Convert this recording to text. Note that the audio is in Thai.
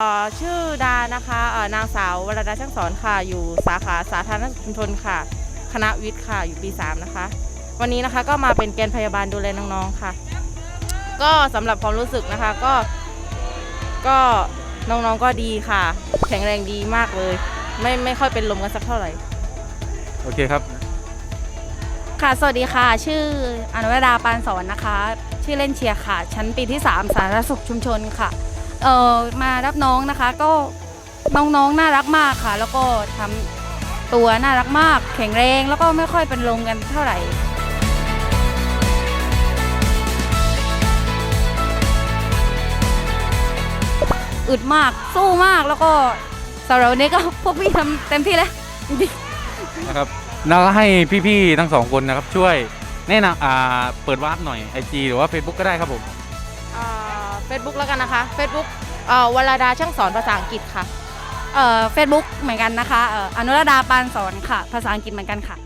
เอ่อชื่อดานะคะเอ่อนางสาววรดาช่างสอนค่ะ อยู่สาขาสาธารณสุขชุมชนค่ะ คณะวิทย์ค่ะอยู่ปี 3 นะคะ วันนี้นะคะก็มาเป็นแกนพยาบาลดูแลน้องๆค่ะ ก็สำหรับความรู้สึกนะคะก็ก็น้องๆก็ดีค่ะ แข็งแรงดีมากเลย ไม่ไม่ค่อยเป็นลมกันสักเท่าไหร่ โอเคครับ ค่ะสวัสดีค่ะ ชื่ออนุวดาปานสอนนะคะ ชื่อเล่นเชียร์ค่ะ ชั้นปีที่ 3 สาธารณสุขชุมชนค่ะ เอ่อมารับน้องนะคะ ก็น้องๆน่ารักมากค่ะ แล้วก็ทำตัวน่ารักมาก แข็งแรงแล้วก็ไม่ค่อยเป็นลมกันเท่าไหร่ อึดมากสู้มากแล้วก็สำหรับวันนี้ก็พวกพี่ทำเต็มที่แล้ว นะครับแล้วก็ให้พี่ๆทั้งสองคนนะครับช่วยแนะนำอ่าเปิดวาร์ปหน่อย IG หรือว่า Facebook ก็ได้ครับผมเฟ ซบุ๊กแล้วกันนะคะ Facebook เอ่อวรดาช่างสอนภาษาอังกฤษค่ะ เอ่อเฟซบุ๊กเหมือนกันนะคะเอ่ออนุรดาปานสอนค่ะ ภาษาอังกฤษเหมือนกันค่ะ